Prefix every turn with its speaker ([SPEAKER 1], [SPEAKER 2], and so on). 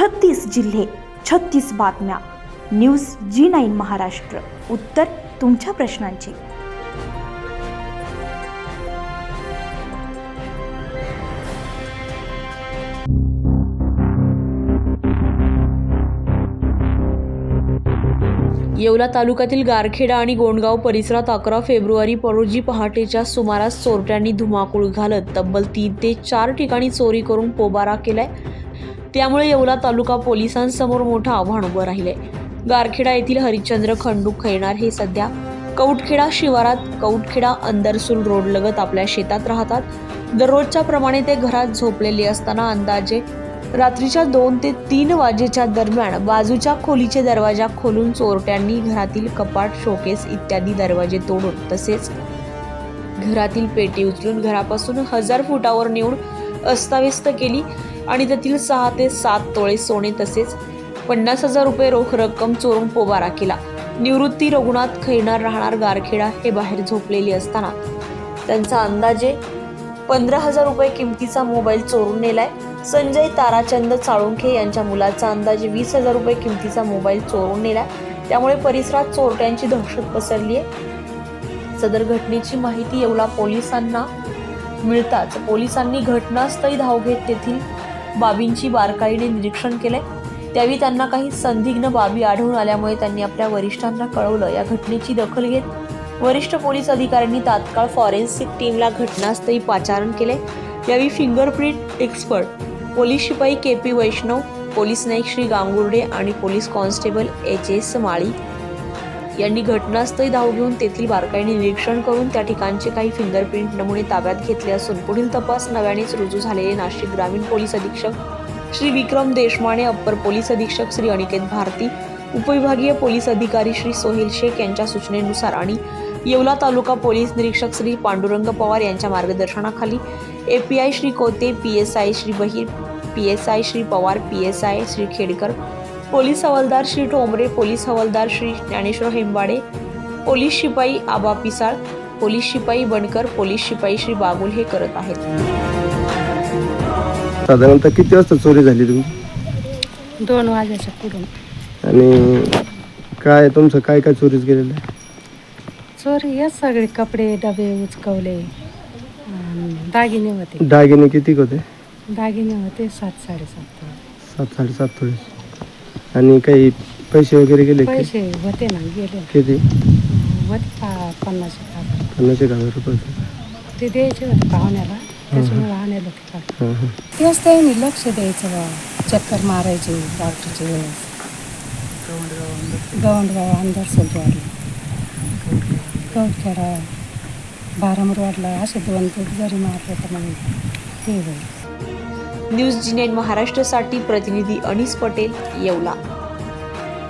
[SPEAKER 1] छत्तीस जिल्हे छत्तीस बातम्या. News G nine Maharashtra. उत्तर तुमच्या प्रश्नांची.
[SPEAKER 2] येवला तालुक्यातील गारखेडा आणि गोंडगाव परिसरात अकरा फेब्रुवारी रोजी पहाटेच्या सुमारास चोरट्यांनी धुमाकूळ घालत तब्बल तीन ते चार ठिकाणी चोरी करून पोबारा केलाय. त्यामुळे येवला तालुका पोलिसांसमोर मोठं आव्हान उभं राहिले गारखेडा येथील हरिश्चंद्र खंडू खैणार हे सध्या कौटखेडा शिवारात कौटखेडा अंदरसूल रोड लगत आपल्या शेतात राहतात. दररोजच्या प्रमाणे ते घरात झोपलेले असताना अंदाजे रात्रीच्या दोन ते तीन वाजेच्या दरम्यान बाजूच्या खोलीचे दरवाजा खोलून चोरट्यांनी घरातील कपाट शोकेस इत्यादी दरवाजे तोडून तसेच घरातील पेटी उचलून घरापासून हजार फुटावर नेऊन अस्ताव्यस्त केली. आणि त्यातील सहा ते सात तोळे सोने तसेच पन्नास हजार रुपये रोख रक्कम चोरून पोबारा केला. निवृत्ती रघुनाथ खैणार राहणार गारखेडा हे बाहेर झोपलेले असताना त्यांचा अंदाजे पंधरा हजार रुपये किमतीचा मोबाईल चोरून नेलाय. संजय ताराचंद चाळुंखे यांच्या मुलाचा अंदाजे वीस हजार रुपये किमतीचा मोबाईल चोरून नेलाय. त्यामुळे परिसरात चोरट्यांची दहशत पसरली आहे. सदर घटनेची माहिती येवला पोलिसांना मिळताच पोलिसांनी घटनास्थळी धाव घेत तेथील बाबींची बारकाईने निरीक्षण केले त्यावेळी त्यांना काही संदिग्ध बाबी आढळून आल्यामुळे त्यांनी आपल्या वरिष्ठांना कळवलं. या घटनेची दखल घेत वरिष्ठ पोलीस अधिकाऱ्यांनी तात्काळ फॉरेन्सिक टीमला घटनास्थळी पाचारण केले यावेळी फिंगरप्रिंट एक्सपर्ट पोलीस शिपाई K P Vaishnav police naik Shri Gangurde आणि police constable H S Mali यांनी घटनास्थळी धाव घेऊन तेथील बारकाईने निरीक्षण करून त्या ठिकाणचे काही फिंगरप्रिंट नमुने ताब्यात घेतले असून पुढील तपास नव्यानेच रुजू झालेले नाशिक ग्रामीण पोलीस अधीक्षक श्री विक्रम देशमाने अप्पर पोलीस अधीक्षक श्री अनिकेत भारती उपविभागीय पोलीस अधिकारी श्री सोहेल शेख यांच्या सूचनेनुसार आणि येवला तालुका पोलीस निरीक्षक श्री पांडुरंग पवार यांच्या मार्गदर्शनाखाली A P I Shri Kote P S I Shri Bahir P S I Shri Pawar P S I Shri Khedkar police हवालदार श्री ठोंबरे पोलीस हवालदार श्री ज्ञानेश्वर हेंबाडे पोलीस शिपाई आबा पिसाळ पोलीस शिपाई बनकर पोलीस शिपाई श्री बागुल हे करत आहेत.
[SPEAKER 3] साधारणतः किती वाजता चोरी झाली तुमची?
[SPEAKER 4] दोन वाजायच्या पुढून.
[SPEAKER 3] आणि काय तुमचं काय काय चोरीच गेलेलं आहे?
[SPEAKER 4] चोरी हेच सगळे कपडे डबे उचकवले. अन् दागिने होते.
[SPEAKER 3] दागिने किती होते?
[SPEAKER 4] दागिने होते सात साडेसात
[SPEAKER 3] सात साडेसात थोडे आणि काही पैसे वगैरे गेले का?
[SPEAKER 4] पैसे होते ना गेले
[SPEAKER 3] किती?
[SPEAKER 4] होते पा पन्नास एक हजार.
[SPEAKER 3] पन्नास एक हजार रुपये.
[SPEAKER 4] ते द्यायचे होते पाहुण्याला त्याच्यामुळे आणले होते का
[SPEAKER 3] हां हां.
[SPEAKER 4] तेच त्यांनी लक्ष द्यायचं बा चक्कर मारायचे डॉक्टरच्या वेळेस. गवंडगाव अंदर सोलवाडला कवटखेडा बारामरवाडला असे दोन ते जरी मारले तर मग ते होईल.
[SPEAKER 2] न्यूज जी नाईन महाराष्ट्रासाठी प्रतिनिधी अनिस पटेल येवला.